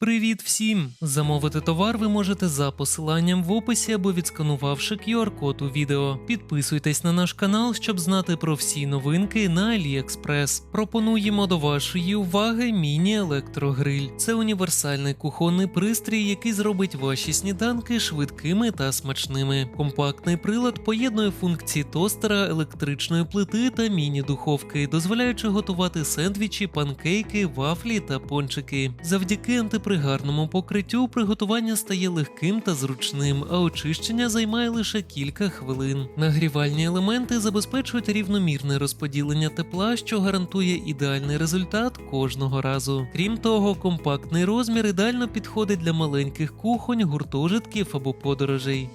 Привіт всім! Замовити товар ви можете за посиланням в описі або відсканувавши QR-код у відео. Підписуйтесь на наш канал, щоб знати про всі новинки на AliExpress. Пропонуємо до вашої уваги міні-електрогриль. Це універсальний кухонний пристрій, який зробить ваші сніданки швидкими та смачними. Компактний прилад поєднує функції тостера, електричної плити та міні-духовки, дозволяючи готувати сендвічі, панкейки, вафлі та пончики. Завдяки антипригарному покриттю приготування стає легким та зручним, а очищення займає лише кілька хвилин. Нагрівальні елементи забезпечують рівномірне розподілення тепла, що гарантує ідеальний результат кожного разу. Крім того, компактний розмір ідеально підходить для маленьких кухонь, гуртожитків або подорожей.